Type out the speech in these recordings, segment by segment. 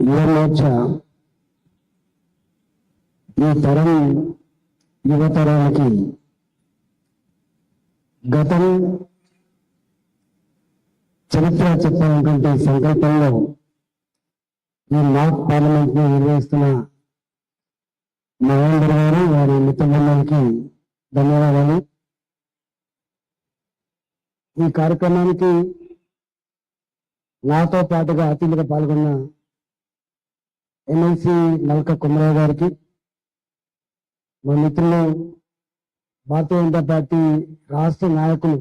యువమోర్చ ఈ తరం యువతరానికి గతం చరిత్ర చెప్పాలనుకుంటే సంకల్పంలో ఈ నాక్ పార్లమెంట్ని నిర్వహిస్తున్న మహేందర్ గారు వారి మిత్రులందరికీ ధన్యవాదాలు. ఈ కార్యక్రమానికి నాతో పాటుగా అతిథిగా పాల్గొన్న ఎమ్మెల్సీ నల్క కుమరావు గారికి మా మిత్రులు భారతీయ జనతా పార్టీ రాష్ట్ర నాయకులు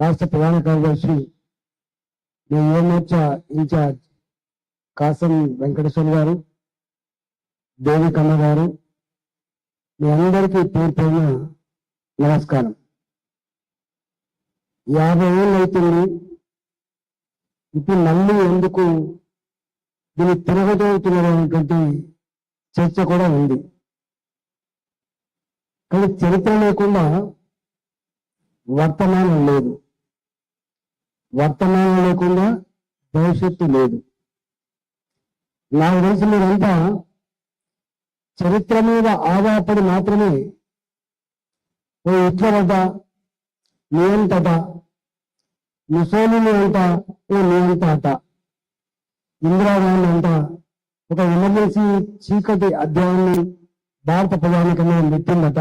రాష్ట్ర ప్రధాన కార్యదర్శి మీ యువమోర్చా ఇన్ఛార్జ్ కాసం వెంకటేశ్వర గారు దేవికమ్మ గారు మీ అందరికీ పేరు పైన నమస్కారం. యాభై ఏళ్ళు అవుతుంది. ఇప్పుడు మళ్ళీ ఎందుకు దీన్ని తిరగదోతున్నటువంటి చర్చ కూడా ఉంది. కానీ చరిత్ర లేకుండా వర్తమానం లేదు. వర్తమానం లేకుండా భవిష్యత్తు లేదు. నాకు తెలిసి మీరంతా చరిత్ర మీద ఆధారపడి మాత్రమే ఓ హిట్లర్ అంట నియంతట ముసోలిని అంట ఓ నియంత అట ఇందిరాగాంధీ అంట ఒక ఎమర్జెన్సీ చీకటి అధ్యాయాన్ని భారత ప్రధానికంగా నెట్టిందట.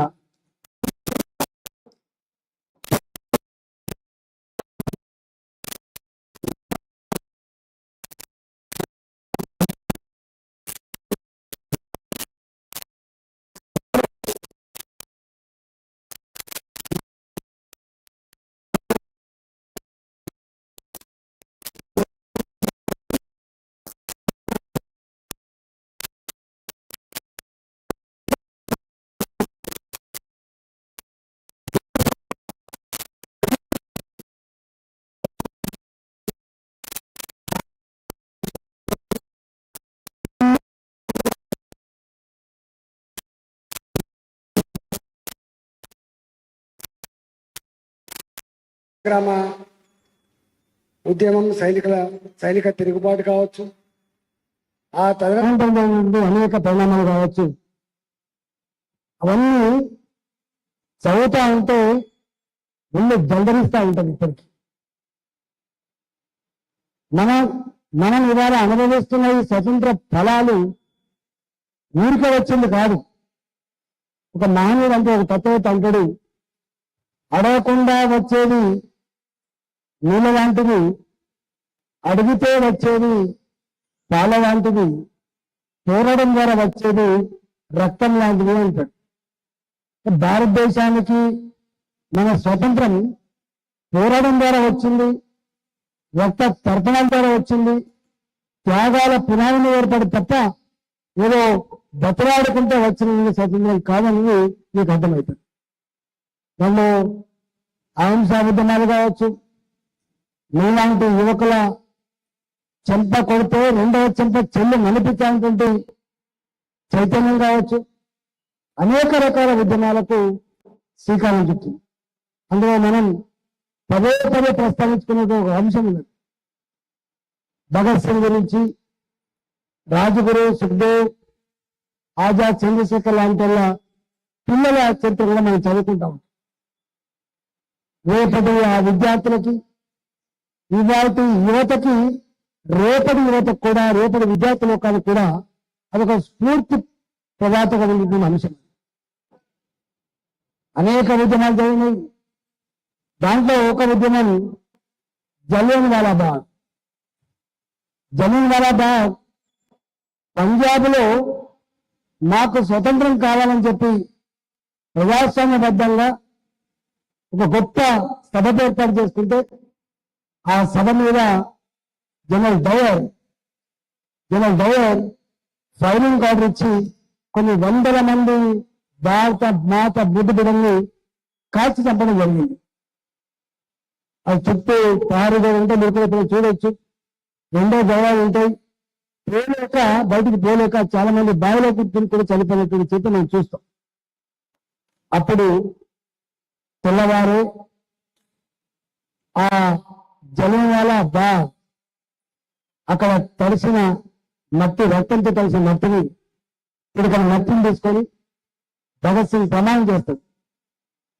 గ్రామ ఉద్యమం సైనికుల సైనిక తిరుగుబాటు కావచ్చు. ఆ తదనంతరం అనేక పరిణామాలు కావచ్చు. అవన్నీ చదువుతా ఉంటే ముందు జల్దరిస్తూ ఉంటుంది ఇప్పటికి. మన మనం ఇవాళ అనుభవిస్తున్న ఈ స్వతంత్ర ఫలాలు ఊరికే వచ్చింది కాదు. ఒక మానవుడు అంటే ఒక తత్వత అంటాడు అడగకుండా వచ్చేది నీళ్ళ లాంటిది అడిగితే వచ్చేది పాల లాంటిది పోరడం ద్వారా వచ్చేది రక్తం లాంటిది అంటాడు. భారతదేశానికి మన స్వతంత్రం పోరాటం ద్వారా వచ్చింది రక్త తర్పణాల ద్వారా వచ్చింది త్యాగాల పునాదిని ఏర్పడి తప్ప ఏదో బతలాడుకుంటే వచ్చిన స్వతంత్రం కాదని మీకు అర్థమవుతుంది వాళ్ళు అహింసా విధానాలు కావచ్చు. మీలాంటి యువకుల చెంప కొడితే రెండవ చెంప చెల్లి నడిపించాలనుకుంటే చైతన్యం కావచ్చు. అనేక రకాల ఉద్యమాలకు శ్రీకారం చుట్టింది. అందులో మనం పదే పదే ప్రస్తావించుకునే ఒక అంశం ఉన్నది. భగత్ సింగ్ గురించి రాజగురు సుఖదేవ్ ఆజాద్ చంద్రశేఖర్ లాంటి వాళ్ళ పిల్లల చరిత్ర కూడా మనం చదువుకుంటాం రేపటి ఆ విద్యార్థులకి ఇవాటి యువతకి రేపటి యువతకు కూడా రేపటి విద్యార్థి లోకానికి కూడా అదొక స్ఫూర్తి ప్రదాతకమైనటువంటి అంశం అనేక ఉద్యమాలు జరిగినాయి. దాంట్లో ఒక ఉద్యమం జలియన్ వాలా బాగ్ జలియన్ వాలా బాగ్ పంజాబ్లో మాకు స్వతంత్రం కావాలని చెప్పి ప్రజాస్వామ్యబద్ధంగా ఒక గొప్ప సభ ఏర్పాటు చేసుకుంటే ఆ సభ మీద general Dyer general Dyer firing order ఇచ్చి కొన్ని వందల మంది భారత మాత బుద్ధి బిడ్డల్ని కాల్చి చంపడం జరిగింది. అది చుట్టూ పారుగా ఉంటే మీరు ఇప్పుడు చూడొచ్చు. రెండో గౌరవాలు ఉంటాయి. పోలేక బయటికి పోలేక చాలా మంది బావిలో కూర్చుని కూడా చనిపోయినటువంటి చెప్పి మనం చూస్తాం. అప్పుడు తెల్లవారు ఆ జలం వల్ల బా అక్కడ తడిసిన మట్టి రక్తంతో కలిసిన మట్టిని ఇక్కడ మట్టిని తీసుకొని భగత్ సింగ్ ప్రమాణం చేస్తాడు.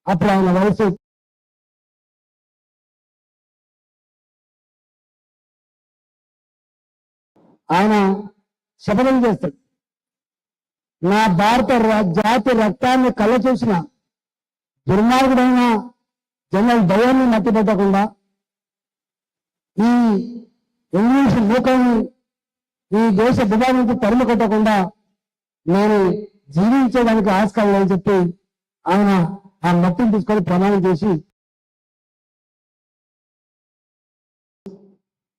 అప్పుడు ఆయన వయసు ఆయన శపథం చేస్తాడు. నా భారత ర- జాతి రక్తాన్ని కళ్ళ చూసిన దుర్మార్గుడైన జనరల్ దయాన్ని మట్టి పెట్టకుండా ఈ ఇంగ్లీష్ మూకల్ని ఈ దేశ భుజాల తరిమి కొట్టకుండా నేను జీవించడానికి ఆస్కారం అని చెప్పి ఆయన ఆ మట్టిని తీసుకొని ప్రమాణం చేసి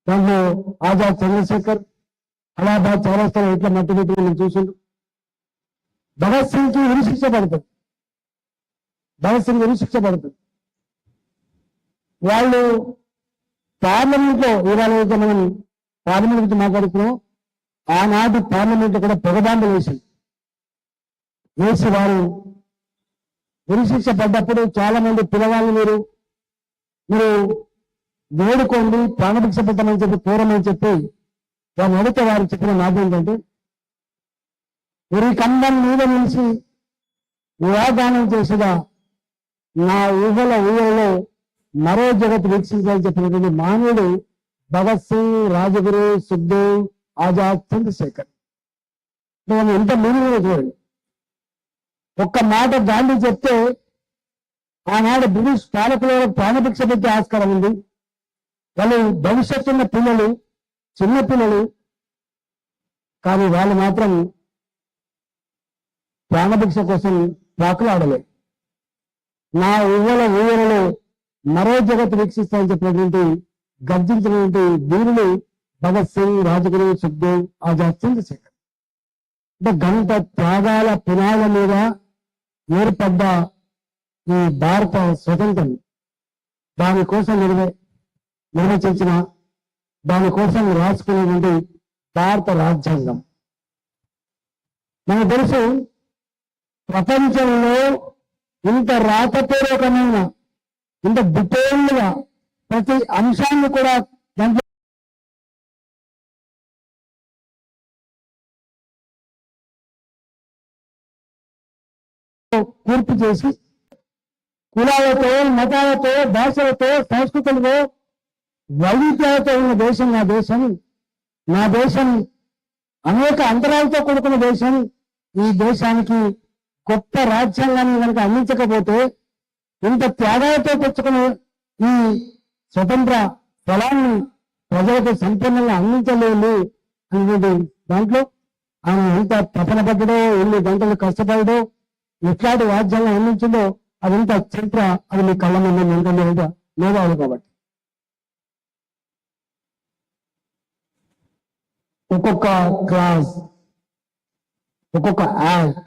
దాంట్లో ఆజాద్ చంద్రశేఖర్ అలహాబాద్ చౌరస్తాలో ఎట్లా మట్టి పెట్టి నేను చూసిండు భగత్ సింగ్కి ఉరి పడుతుంది. భగత్ సింగ్ శిక్షపడుతుంది శిక్ష పడుతుంది. వాళ్ళు పార్లమెంట్లో ఇవాళ అయితే మనం పార్లమెంట్ గురించి మాట్లాడుతున్నాం. ఆనాటి పార్లమెంట్ కూడా పొగబాంబులు వేసింది. వేసి వారు ఉరిశిక్ష పడ్డప్పుడు చాలా మంది పిల్లవాళ్ళు మీరు మీరు వేడుకోండి ప్రాణభిక్ష పెట్టమని చెప్పి కోరమని చెప్పి వారిని అడిగితే వారు చెప్పిన మాట ఏంటంటే ఉరి కంబం మీద నిలిచి ఊహాగానం చేసేదా నా ఊహల ఊహలో మరో జగత్ వీక్షించాలని చెప్పినటువంటి మానవుడు భగత్ సింగ్ రాజగురు సుఖ్దేవ్ ఆజాద్ చంద్రశేఖర్. నేను ఎంత మీనింగ్ చూడండి. ఒక్క మాట గాంధీ చెప్తే ఆనాడు బ్రిటిష్ పాలకుల ప్రాణభిక్ష పెట్టే ఆస్కారం ఉంది. వాళ్ళు భవిష్యత్తు ఉన్న పిల్లలు చిన్న పిల్లలు కానీ వాళ్ళు మాత్రం ప్రాణభిక్ష కోసం పాకులాడలే నా ఊహల ఊహలలో మరో జగత్ వీక్షిస్తాయని చెప్పినటువంటి గర్జించినటువంటి వీరులు భగత్ సింగ్ రాజగురు సుఖదేవ్ ఆజాద్ చంద్రశేఖర్ అంటే గంట త్యాగాల పునాల మీద ఏర్పడ్డ ఈ భారత స్వతంత్రం దానికోసం నిర్వ నిర్వచించిన దానికోసం రాసుకునేటువంటి భారత రాజ్యాంగం. మనకు తెలుసు ప్రపంచంలో ఇంత రాతపూర్వకమైన ఇంత డిటైల్డ్గా ప్రతి అంశాన్ని కూడా దాంట్లో కూర్పు చేసి కులాలతో మతాలతో భాషలతో సంస్కృతులతో వైవిధ్యాలతో ఉన్న దేశం నా దేశం. నా దేశం అనేక అంతరాలతో కూడుకున్న దేశం. ఈ దేశానికి గొప్ప రాజ్యాంగాన్ని కనుక అందించకపోతే ఇంత త్యాగాలతో తెచ్చుకుని ఈ స్వతంత్ర ఫలాన్ని ప్రజలకు సంపూర్ణంగా అందించలేము అనేది దాంట్లో ఆయన ఎంత తపన పడ్డడో ఎన్ని గంటలు కష్టపడడో ఎట్లాంటి రాజ్యాంగం అందించిందో అదంతా చరిత్ర అది మీ కళ్ళ ముందు ఉంటుంది మేధావులు కాబట్టి. ఒక్కొక్క క్లాస్ ఒక్కొక్క యాక్ట్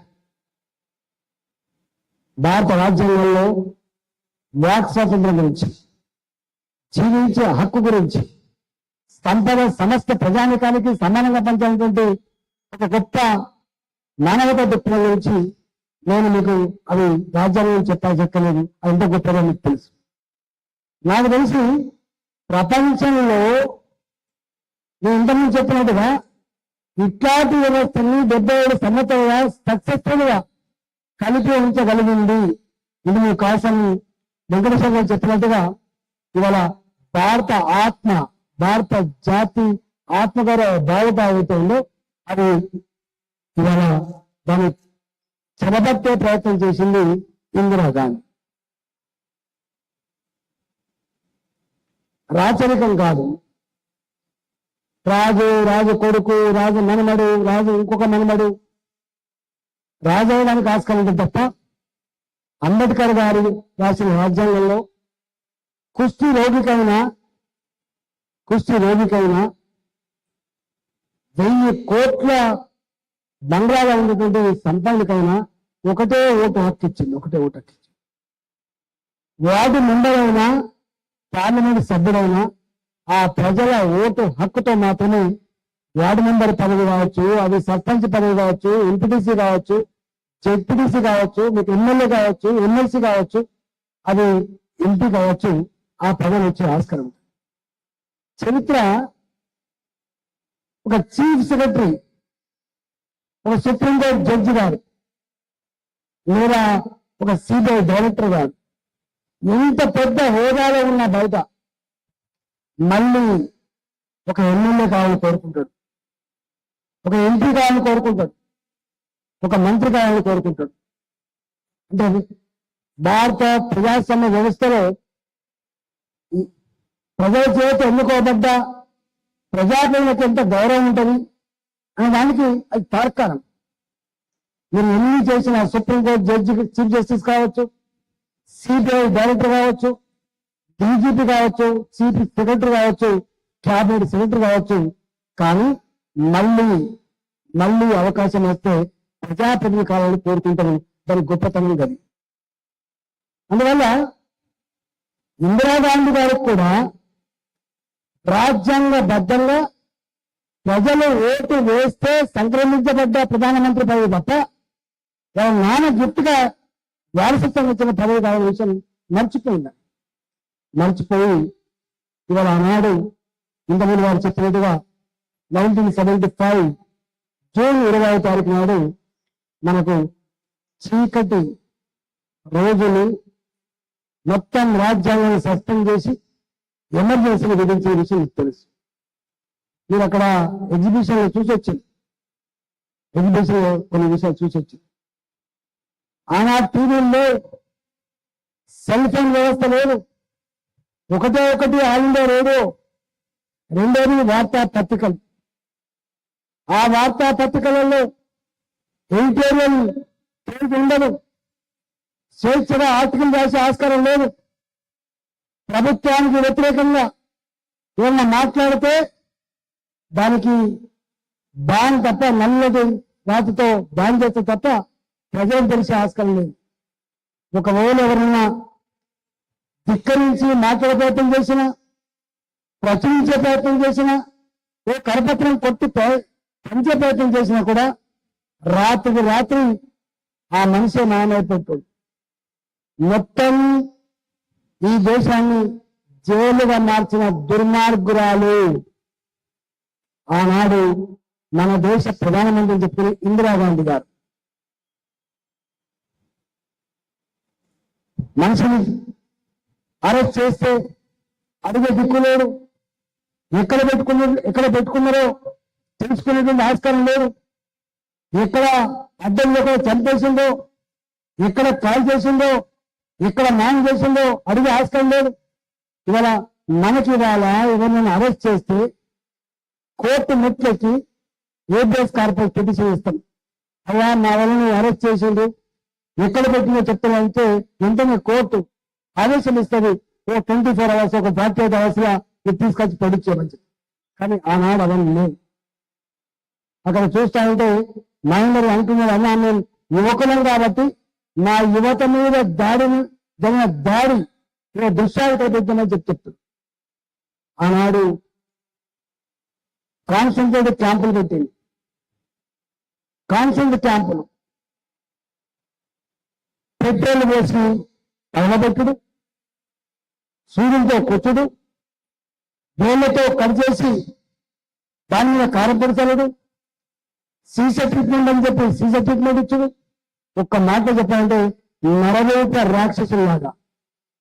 భారత రాజ్యాంగంలో వాక్ స్వాతంత్రం గురించి జీవించే హక్కు గురించి సంపద సమస్త ప్రజానికానికి సమానంగా పంచాలనేటువంటి ఒక గొప్ప మానవత దృక్పథం గురించి నేను మీకు అవి రాజ్యాంగం చెప్పాలి చెప్పలేదు అది ఎంత గొప్పదో మీకు తెలుసు. నాకు తెలిసి ప్రపంచంలో నేను ఇంతకుముందు చెప్పినట్టుగా ఇట్లాంటి వ్యవస్థని డెబ్బై ఏడు సంవత్సరాలుగా సక్సెస్ఫుల్గా కలిపి ఉంచగలిగింది. ఇది మీ కోసం వెంకటేశ్వర గారు చెప్పినట్టుగా ఇవాళ భారత ఆత్మ భారత జాతి ఆత్మగౌరవ భావత ఏదైతే ఉందో అది ఇవాళ దాన్ని చెరబట్టే ప్రయత్నం చేసింది ఇందిరాగాంధీ రాచరికం కాదు. రాజు రాజు కొడుకు రాజు మనమడు రాజు ఇంకొక మనమడు. రాజు అవ్వడానికి ఆస్కారం ఉంటుంది తప్ప అంబేద్కర్ గారి రాసిన రాజ్యాంగంలో కుస్తీ రోగికైనా కుస్తీ రోగికైనా వెయ్యి కోట్ల బంగ్లాలో ఉన్నటువంటి సంపాదనకైనా ఒకటే ఓటు హక్కు ఇచ్చింది ఒకటే ఓటు హక్కు ఇచ్చింది. వార్డు మెంబర్ అయినా పార్లమెంట్ సభ్యుడైనా ఆ ప్రజల ఓటు హక్కుతో మాత్రమే వార్డు మెంబర్ పదవి కావచ్చు అది సర్పంచ్ పదవి కావచ్చు ఎంపీటీసీ కావచ్చు జెడ్పీటీసీ కావచ్చు మీకు ఎమ్మెల్యే కావచ్చు ఎమ్మెల్సీ కావచ్చు అది ఎంపీ కావచ్చు ఆ పదవి వచ్చే ఆస్కారం. చరిత్ర ఒక చీఫ్ సెక్రటరీ ఒక సుప్రీంకోర్టు జడ్జి గారు లేదా ఒక సిబిఐ డైరెక్టర్ గారు ఇంత పెద్ద హోదాలో ఉన్న బయట మళ్ళీ ఒక ఎమ్మెల్యే కావాలని కోరుకుంటాడు. ఒక ఎంపీ కావాలని కోరుకుంటాడు. ఒక మంత్రి కావాలని కోరుకుంటాడు. అంటే భారత ప్రజాస్వామ్య వ్యవస్థలో ప్రజల చేత ఎన్నుకోబడ్డ ప్రజాప్రతినిధులకు ఎంత గౌరవం ఉంటుంది అనే దానికి అది తార్కాణం. మీరు ఎన్ని చేసిన supreme court judge chief justice కావచ్చు సిబిఐ డైరెక్టర్ కావచ్చు డీజీపీ కావచ్చు చీఫ్ సెక్రటరీ కావచ్చు క్యాబినెట్ సెక్రటరీ కావచ్చు కానీ మళ్ళీ మళ్ళీ అవకాశం వస్తే ప్రజాప్రతినిధి కావాలని కోరుకుంటారు దాని గొప్పతనం గది. అందువల్ల ఇందిరాగాంధీ గారికి కూడా రాజ్యాంగ బద్దంగా ప్రజలు ఓటు వేస్తే సంక్రమించబడ్డ ప్రధానమంత్రి పదవి తప్ప వాళ్ళ నాన్న గిఫ్ట్గా వారసత్వం వచ్చిన పదవి కావాల విషయం మర్చిపోయింది. మర్చిపోయి ఇవాళ ఆనాడు ఇంతకుముందు వారు చెప్పినట్టుగా నైన్టీన్ సెవెంటీ ఫైవ్ జూన్ ఇరవై తారీఖు నాడు మనకు చీకటి రోజులు మొత్తం రాజ్యాంగాన్ని సస్పెండ్ చేసి ఎమర్జెన్సీని విధించే విషయం మీకు తెలుసు. మీరు అక్కడ ఎగ్జిబిషన్ చూసొచ్చింది ఎగ్జిబిషన్లో ఎగ్జిబిషన్ కొన్ని విషయాలు చూసొచ్చింది ఆనాడు టీవీల్లో సెల్ ఫోన్ వ్యవస్థ లేదు. ఒకటే ఒకటి ఆల్ ఇండియా రేడియో రెండోది వార్తా పత్రికలు. ఆ వార్తా పత్రికలలో ఎడిటోరియల్ పేరు ఉండదు. స్వేచ్ఛగా ఆర్టికల్ రాసే ఆస్కారం లేదు. ప్రభుత్వానికి వ్యతిరేకంగా ఏమన్నా మాట్లాడితే దానికి బాన్ తప్ప నల్లటి రాతితో బాన్ చేస్తే తప్ప ప్రజలకు తెలిసే ఆస్కారం లేదు. ఒకవేళ ఎవరన్నా ధిక్కరించి మాట్లాడే ప్రయత్నం చేసినా ప్రచురించే ప్రయత్నం చేసినా ఓ కరపత్రం కొట్టి పంచే ప్రయత్నం చేసినా కూడా రాత్రికి రాత్రి ఆ మనిషి నానైపోతాడు మొత్తం ఈ దేశాన్ని జైలుగా మార్చిన దుర్మార్గురాలు. ఆనాడు మన దేశ ప్రధానమంత్రి చెప్పిన ఇందిరాగాంధీ గారు. మనిషిని అరెస్ట్ చేస్తే అడిగే దిక్కులేడు ఎక్కడ పెట్టుకున్నారు ఎక్కడ పెట్టుకున్నారో తెలుసుకునేటువంటి ఆస్కారం లేదు. ఎక్కడ అడ్డం ఎక్కడ చంపేసిందో ఎక్కడ కాల్ చేసిందో ఎక్కడ నాన్ చేసిందో అడిగే ఆస్కారం లేదు. ఇవాళ మనకి ఇవాళ ఎవరినైనా అరెస్ట్ చేస్తే కోర్టు మెట్లకి ఏబిఎస్ కార్పొరేట్ పిటిషన్ ఇస్తాం. అలా నా వల్ల అరెస్ట్ చేసిండు. ఎక్కడ పెట్టిందో చెప్తానంటే వెంటనే కోర్టు ఆదేశం ఇస్తుంది. ఓ ట్వంటీ ఫోర్ అవర్స్ ఒక ఫార్టీ ఎయిట్ అవర్స్ ఇది తీసుకొచ్చి పొడిచేయమని మంచిది కానీ ఆనాడు అవన్నీ లేదు అక్కడ చూస్తా ఉంటే మహేందర్ అంటున్నాడు అన్నా నేను యువకులం కాబట్టి నా యువత మీద దాడిని జరిగిన దాడి ఇలా దృశ్యాలు కల్పించమని చెప్పి ఆనాడు కాన్సన్ట్రేటెడ్ క్యాంపులు పెట్టింది. కాన్సన్ట్రేట్ క్యాంపులు. పెట్రోల్ పోసి తగలబెట్టుడు సూర్యుడితో కొట్టుడు వేళ్ళతో కట్ చేసి దాని మీద కారం చల్లడు సీసీ ట్రీట్మెంట్ అని చెప్పి సీసీ ట్రీట్మెంట్ ఇచ్చింది ఒక్క మాట చెప్పాలంటే నరవేట రాక్షసులాగా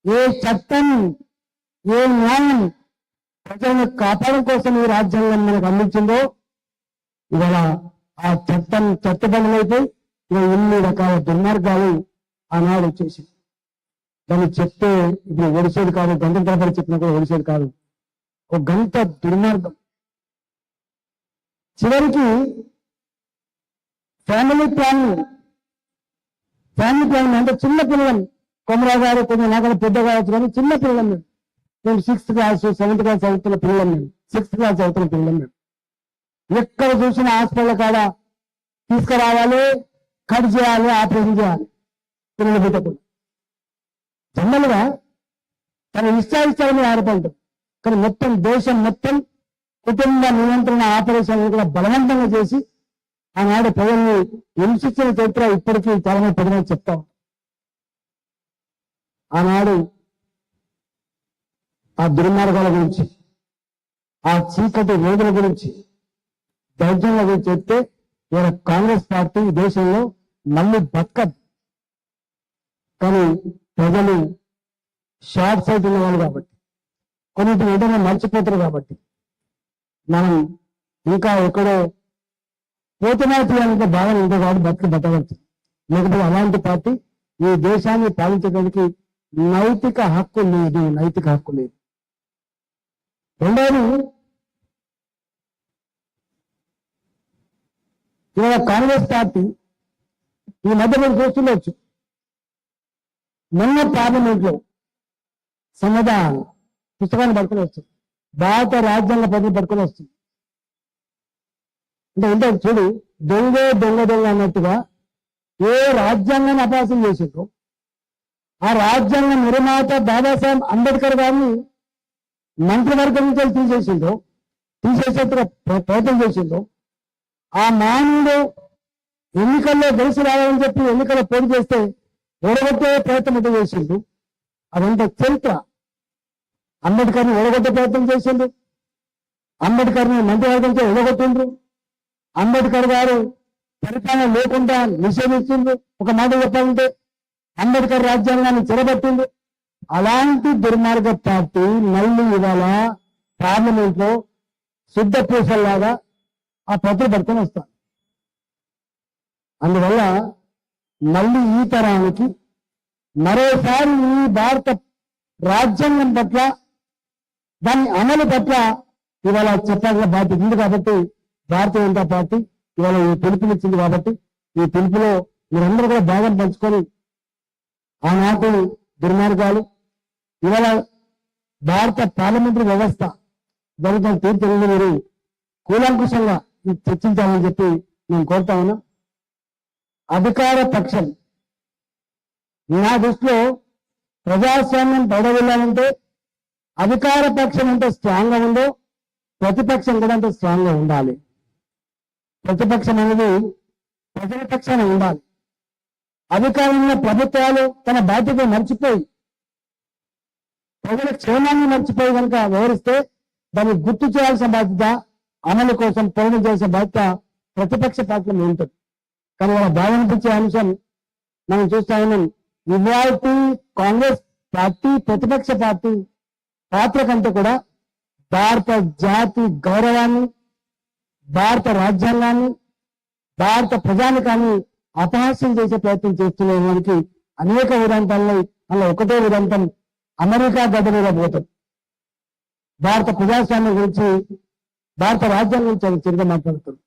ఏ చట్టం ఏ న్యాయం ప్రజలను కాపాడడం కోసం ఈ రాజ్యాంగం మనకు అందించిందో ఇవాళ ఆ చట్టం చట్టబడులైపోయి ఇలా ఎన్ని రకాల దుర్మార్గాలు ఆనాడు వచ్చేసి దాన్ని చెప్తే ఇప్పుడు ఒడిసేది కాదు గంట తరబడి చెప్పినా కూడా ఒడిసేది కాదు. ఒక గంట దుర్మార్గం. చివరికి ఫ్యామిలీ ప్లానింగ్ ఫ్యామిలీ ప్లానింగ్ అంటే చిన్న పిల్లలు కొమరా గారు కొంచెం నాకన్నా పెద్ద కావచ్చు కానీ చిన్న పిల్లలు మేము మేము సిక్స్త్ క్లాస్ సెవెంత్ క్లాస్ చదువుతున్న పిల్లలు మేము సిక్స్త్ క్లాస్ చదువుతున్న పిల్లలు మేము ఎక్కడ చూసిన హాస్పిటల్ కాడ తీసుకురావాలి కట్ చేయాలి ఆపరేషన్ చేయాలి. పిల్లలు పెట్టకుండా జనరల్గా తన ఇష్టాయిష్టాల మీద ఆడపడతాం కానీ మొత్తం దేశం మొత్తం కుటుంబ నియంత్రణ ఆపరేషన్ కూడా బలవంతంగా చేసి ఆనాడు ప్రజల్ని హింసించిన చరిత్ర ఇప్పటికీ చాలా మంది చెప్తాం. ఆనాడు ఆ దుర్మార్గాల గురించి ఆ చీకటి రోజుల గురించి దౌర్జన్యాల గురించి చెప్తే ఇవాళ కాంగ్రెస్ పార్టీ దేశంలో మళ్ళీ బతకదు. కానీ ప్రజలు షార్ట్ సైట్ ఉన్నవాళ్ళు కాబట్టి కొన్నింటి ఏదైనా మర్చిపోతారు కాబట్టి మనం ఇంకా ఎక్కడో పోతున్నా తీయాలంటే భావన ఉంటే కాబట్టి బతుకు బతకవచ్చు. లేకపోతే అలాంటి పార్టీ ఈ దేశాన్ని పాలించడానికి నైతిక హక్కు లేదు నైతిక హక్కు లేదు. రెండవది ఇవాళ కాంగ్రెస్ పార్టీ ఈ మధ్య మీరు చూస్తుండొచ్చు. మొన్న పార్లమెంట్లో లో పుస్తకాన్ని పట్టుకొని వస్తుంది. భారత రాజ్యాంగ పదవి పట్టుకుని వస్తుంది. అంటే ఏంటో చూడు దొంగ దొంగ దొంగ అన్నట్టుగా ఏ రాజ్యాంగాన్ని అభ్యాసం చేసిండ్రో ఆ రాజ్యాంగ నిర్మాత బాబాసాహెబ్ అంబేద్కర్ గారిని మంత్రివర్గం నుంచి వెళ్ళి తీసేసిండ్రో తీసేసేట్టుగా ప్ర- ప్రయత్నం చేసిండ్రో ఆ మానవుడు ఎన్నికల్లో గెలిచి రావాలని చెప్పి ఎన్నికల్లో పోటీ చేస్తే ఓడగొట్టే ప్రయత్నం అయితే చేసిండు అదంతా చరిత్ర. అంబేద్కర్ని ఓడగొట్టే ప్రయత్నం చేసిండు అంబేద్కర్ని మంత్రివర్గంతో ఓడగొట్టిండ్రు. అంబేద్కర్ గారు పరిపాలన లేకుండా నిషేధిస్తుంది ఒక మాట చెప్పాలంటే అంబేద్కర్ రాజ్యాంగాన్ని చెరబట్టింది అలాంటి దుర్మార్గ పార్టీ మళ్ళీ ఇవాళ పార్లమెంట్లో శుద్ధ పూసల్లాగా ఆ పత్ర పట్టుకొని వస్తాను అందువల్ల మళ్ళీ ఈ తరానికి మరోసారి ఈ భారత రాజ్యాంగం పట్ల దాని అమలు పట్ల ఇవాళ చెప్పాల్సిన బాధ్యత ఉంది కాబట్టి భారతీయ జనతా పార్టీ ఇవాళ ఈ పిలుపునిచ్చింది కాబట్టి ఈ పిలుపులో మీరందరూ కూడా భాగం పంచుకొని ఆనాటి దుర్మార్గాలు ఇవాళ భారత పార్లమెంటరీ వ్యవస్థ జరుగుతున్న తీర్పులను మీరు కూలంకుషంగా చర్చించాలని చెప్పి నేను కోరుతా ఉన్నా. అధికార పక్షం నా దృష్టిలో ప్రజాస్వామ్యం వెళ్ళాలంటే అధికార పక్షం ఎంత స్ట్రాంగ్గా ఉందో ప్రతిపక్షం కూడా అంత స్ట్రాంగ్గా ఉండాలి. ప్రతిపక్షం అనేది ప్రజల పక్షాన ఉండాలి. అధికారంలో ప్రభుత్వాలు తన బాధ్యత మర్చిపోయి ప్రజల క్షేమాన్ని మర్చిపోయి కనుక వివరిస్తే దాన్ని గుర్తు చేయాల్సిన బాధ్యత అమలు కోసం పోరాటం చేయాల్సిన బాధ్యత ప్రతిపక్ష పార్టీలో ఉంటుంది. కానీ వాళ్ళ బాధ అనిపించే అంశం మనం చూస్తా ఉన్నాం. కాంగ్రెస్ పార్టీ ప్రతిపక్ష పార్టీ పాత్ర కంటే కూడా భారత జాతి గౌరవాన్ని భారత రాజ్యాంగాన్ని భారత ప్రజానికాన్ని అపహాస్యం చేసే ప్రయత్నం చేస్తున్న వారికి అనేక ఉదంతాల్లో అలా ఒకటే ఉదంతం అమెరికా గడ్డ మీద పోతాం. భారత ప్రజాస్వామ్యం గురించి భారత రాజ్యాంగం గురించి ఆయన తిరిగి మాట్లాడుతుంది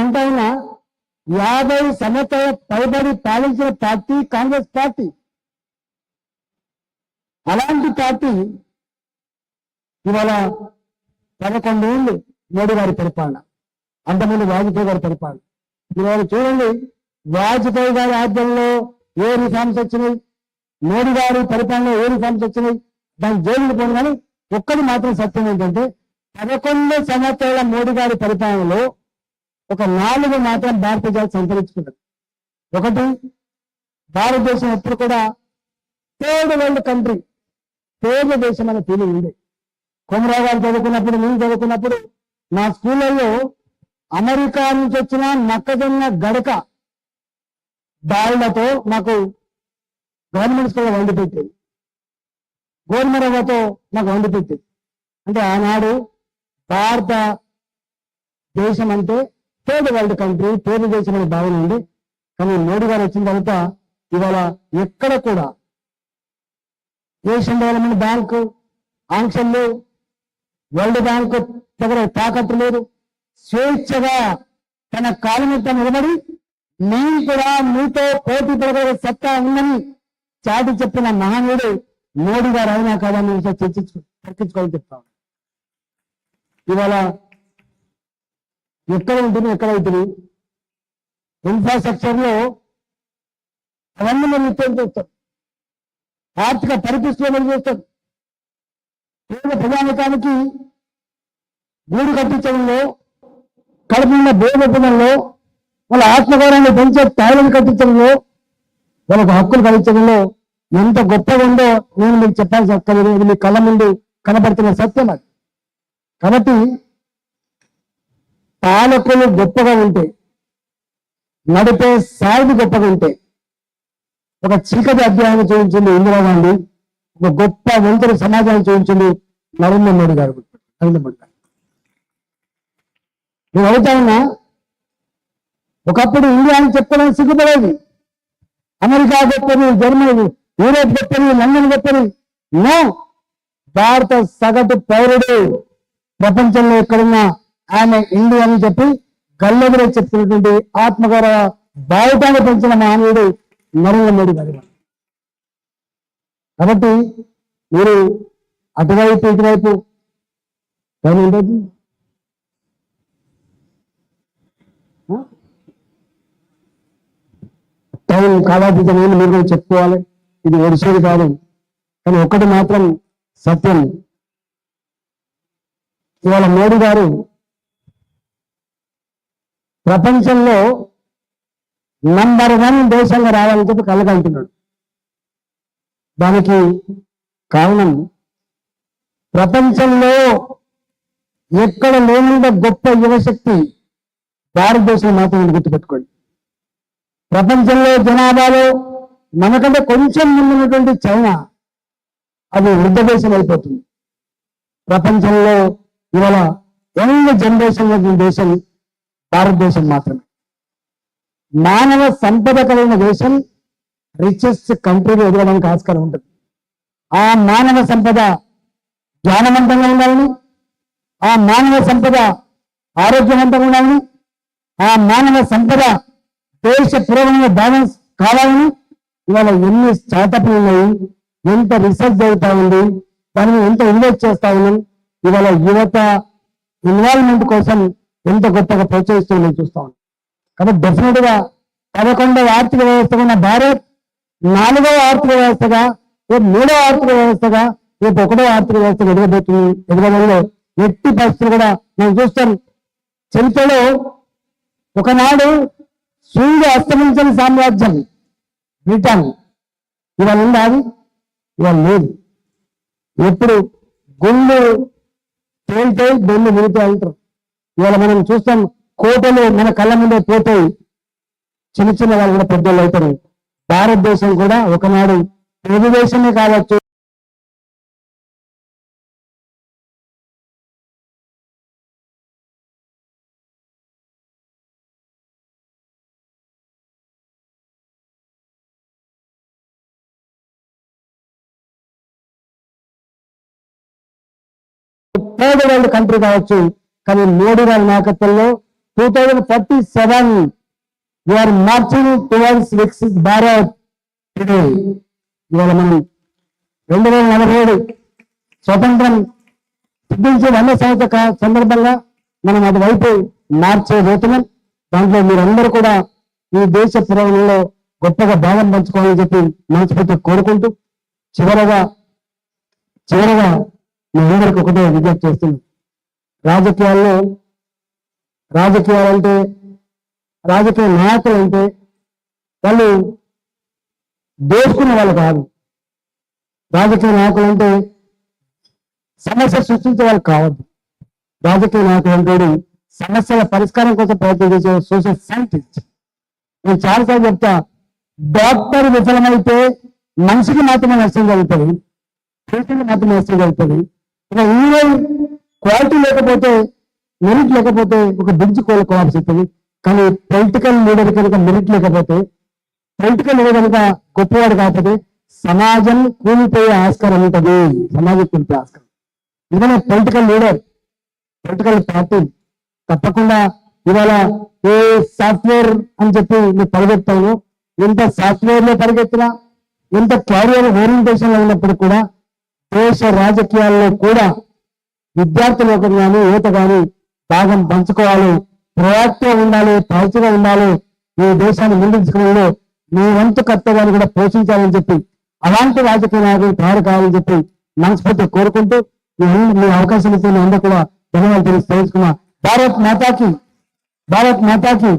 ఎంతైనా యాభై సంవత్సరాల పైబడి పాలించిన పార్టీ కాంగ్రెస్ పార్టీ. అలాంటి పార్టీ ఇవాళ పదకొండు ఏళ్ళు మోడీ గారి పరిపాలన అంతమంది వాజ్పేయి గారి పరిపాలన. ఇవాళ చూడండి వాజ్పేయి గారి ఆధ్వర్యంలో ఏ రిఫార్మ్స్ వచ్చినాయి? మోడీ గారి పరిపాలనలో ఏ రిఫార్మ్స్ వచ్చినాయి? దాని జైలు పోను కానీ ఒక్కటి మాత్రం సత్యం ఏంటంటే పదకొండు సంవత్సరాల మోడీ గారి పరిపాలనలో ఒక నాలుగు మాత్రం భారతీయ జాతి సంతరించుకున్నారు. ఒకటి భారతదేశం ఎప్పుడు కూడా థర్డ్ వరల్డ్ కంట్రీ థర్డ్ దేశం అనే ఫీలింగ్ ఉంది. కొమరావు గారు చదువుకున్నప్పుడు నేను చదువుకున్నప్పుడు నా స్కూళ్ళల్లో అమెరికా నుంచి వచ్చిన మొక్కజొన్న గడక దాళ్ళతో మాకు గవర్నమెంట్ స్కూల్ వండి పెట్టేది. గోధుమరవ్వతో మాకు వండి పెట్టేది. అంటే ఆనాడు భారత దేశం అంటే థర్డ్ వరల్డ్ కంట్రీ థర్డ్ దేశం అనే భావన ఉంది. కానీ మోడీ గారు వచ్చిన తర్వాత ఇవాళ ఎక్కడ కూడా ఏషియన్ డెవలప్మెంట్ బ్యాంకు ఆంక్షన్లు వరల్డ్ బ్యాంక్ దగ్గర తాకట్టు లేదు. స్వేచ్ఛగా తన కాలు మీద నిలబడి నేను కూడా మీతో పోటీ పడగల సత్తా ఉందని చాటి చెప్పిన మహానీయుడు మోడీ గారు అయినా కాదా నేను చర్చించు చర్చించుకోవాలని చెప్తాం ఇవాళ ఎక్కడ ఉంటుంది ఎక్కడ అవుతుంది ఇన్ఫ్రాస్ట్రక్చర్లో అవన్నీ మనం నిత్యం చూస్తాం ఆర్థిక పరిస్థితులు మనం చేస్తాం పేద ప్రజానికానికి గూడు కట్టించడంలో కడుపున్న బోధపడంలో వాళ్ళ ఆత్మగౌరవాన్ని పెంచే స్థాయిలను కట్టించడంలో వాళ్ళకు హక్కులు కలిగించడంలో ఎంత గొప్పగా ఉందో నేను మీకు చెప్పాల్సి అక్కర్లేదు ఇది మీ కళ్ళ ముందు కనబడుతున్న సత్యం అది. కాబట్టి పాలకులు గొప్పగా ఉంటే నడిపే సారథి గొప్పగా ఉంటే ఒక చీకటి అధ్యాయాన్ని చూపించింది ఇందిరాగాంధీ. ఒక గొప్ప వంతరు సమాజాన్ని చూపించింది నరేంద్ర మోడీ గారు. నరేంద్ర మోడీ గారు. నేను అడుగుతా ఒకప్పుడు ఇండియా అని చెప్పుకోవడానికి సిగ్గుపడేది. అమెరికా గొప్పది జర్మనీ యూరోప్ గొప్పది లండన్ గొప్పది. నో భారత సగటు పౌరుడు ప్రపంచంలో ఎక్కడున్నా ఆమె ఇండియా అని చెప్పి గల్లెదురే చెప్తున్నటువంటి ఆత్మగౌరవ బావుటాన్ని పెంచిన మానవుడు నరేంద్ర మోడీ గారు. కాబట్టి మీరు అటువైపు ఇటువైపు పని ఉండదు టైం కాలాతీతమైన మీరు కూడా చెప్పుకోవాలి. ఇది ఒడిసేది కాదు. కానీ ఒక్కటి మాత్రం సత్యం. ఇవాళ మోడీ గారు ప్రపంచంలో నంబర్ వన్ దేశంగా రావాలని చెప్పి కలగంటున్నాడు దానికి కారణం ప్రపంచంలో ఎక్కడ లేనంత గొప్ప యువశక్తి భారతదేశం మాత్రం గుర్తుపెట్టుకోండి. ప్రపంచంలో జనాభాలో మనకంటే కొంచెం ముందున్నటువంటి చైనా అది వృద్ధ దేశం అయిపోతుంది. ప్రపంచంలో ఇవాళ యంగ్ జనరేషన్ ఉన్న దేశం భారతదేశం మాత్రమే. మానవ సంపద కలిగిన దేశం రిచెస్ట్ కంట్రీలో ఎదగడానికి ఆస్కారం ఉంటుంది. ఆ మానవ సంపద జ్ఞానవంతంగా ఉండాలని ఆ మానవ సంపద ఆరోగ్యవంతంగా ఉండాలని ఆ మానవ సంపద దేశ పురోగమన బ్యాలెన్స్ కావాలని ఇవాళ ఎన్ని స్టార్టప్లు ఉన్నాయి ఎంత రీసెర్చ్ జరుగుతూ ఉంది దాన్ని ఎంత ఇన్వెస్ట్ చేస్తా ఉన్నాం ఇవాళ యువత ఇన్వాల్వ్మెంట్ కోసం ఎంత గొప్పగా ప్రోత్సహిస్తూ నేను చూస్తా ఉన్నాం కాబట్టి డెఫినెట్గా పదకొండవ ఆర్థిక వ్యవస్థ ఉన్న భారత్ నాలుగవ ఆర్థిక వ్యవస్థగా రేపు మూడవ ఆర్థిక వ్యవస్థగా రేపు ఒకటో ఆర్థిక వ్యవస్థ ఎదగబోతుంది. ఎదగడంలో ఎట్టి పరిస్థితులు కూడా మనం చూస్తాం. చరిత్రలో ఒకనాడు సూర్యుడు అస్తమించిన సామ్రాజ్యం బ్రిటన్. ఇవాళ ఉందా అది? ఇవాళ లేదు. ఎప్పుడు గుళ్ళు తేలితే బొల్లు మురుగుతాయి అంటారు. ఇవాళ మనం చూస్తాం కోటలు మన కళ్ళ ముందే పోతాయి. చిన్న చిన్న వాళ్ళు కూడా పెద్దోళ్ళు అవుతారు. భారతదేశం కూడా ఒకనాడు తెలుగుదేశమే కావచ్చు. థర్డ్ వరల్డ్ కంట్రీ కావచ్చు కానీ మోడీ గారి నాయకత్వంలో two thousand forty seven we're marching towards Viksit Bharat today ఇవాళ మనం రెండు వేల నలభై ఏడు స్వతంత్రం సిద్ధించే వంద సంవత్సర సందర్భంగా మనం అటువైపు మార్చేబోతున్నాం దాంట్లో మీరందరూ కూడా ఈ దేశ పురోగమనంలో గొప్పగా భాగం పంచుకోవాలని చెప్పి మనస్ఫూర్తి కోరుకుంటూ చివరగా చివరగా మీ అందరికి ఒకటే విజ్ఞప్తి చేస్తున్నాం. రాజకీయాల్లో రాజకీయాలంటే రాజకీయ నాయకులు అంటే వాళ్ళు దోసుకునే వాళ్ళు కాదు. రాజకీయ నాయకులు అంటే సమస్య సృష్టించే వాళ్ళు కావద్దు. రాజకీయ నాయకులు అంటే సమస్యల పరిష్కారం కోసం ప్రయత్నం చేసే సోషల్ సైంటిస్ట్ నేను చాలాసార్లు చెప్తా డాక్టర్ విఫలమైతే మనిషికి మాత్రమే నష్టం జరుగుతుంది. పేషెంట్ మాత్రమే నష్టం జరుగుతుంది. ఇక ఈ క్వాలిటీ లేకపోతే మెరిట్ లేకపోతే ఒక బ్రిడ్జ్ కోలుకోవాల్సి వస్తుంది కానీ పొలిటికల్ లీడర్ కనుక మెరిట్ లేకపోతే పొలిటికల్ లీడర్ కనుక గొప్పవాడు కాకపోతే సమాజం కూలిపోయే ఆస్కారం ఉంటుంది. సమాజం కూలిపోయే ఆస్కారం. ఇదనే పొలిటికల్ లీడర్ పొలిటికల్ పార్టీ తప్పకుండా ఇవాళ ఏ సాఫ్ట్వేర్ అని చెప్పి నువ్వు పరిగెత్తావు ఎంత సాఫ్ట్వేర్లో పరిగెత్తినా ఎంత క్యారియర్ ఓరియంటేషన్లో ఉన్నప్పుడు కూడా దేశ రాజకీయాల్లో కూడా విద్యార్థి లోకం కానీ యువత కానీ భాగం పంచుకోవాలి. ప్రయాక్టివ్ ఉండాలి పాజిటివ్ ఉండాలి ఈ దేశాన్ని ముందుకు మీ వంతు కర్తవ్యాన్ని కూడా పోషించాలని చెప్పి అలాంటి రాజకీయ నాయకులు తయారు కావాలని చెప్పి మనస్ఫూర్తి కోరుకుంటూ మీ మీ అవకాశం ఇచ్చిన అందరూ కూడా ధన్యవాదాలు తెలుసుకున్నా భారత్ మాతాకి భారత్ మాతాకి.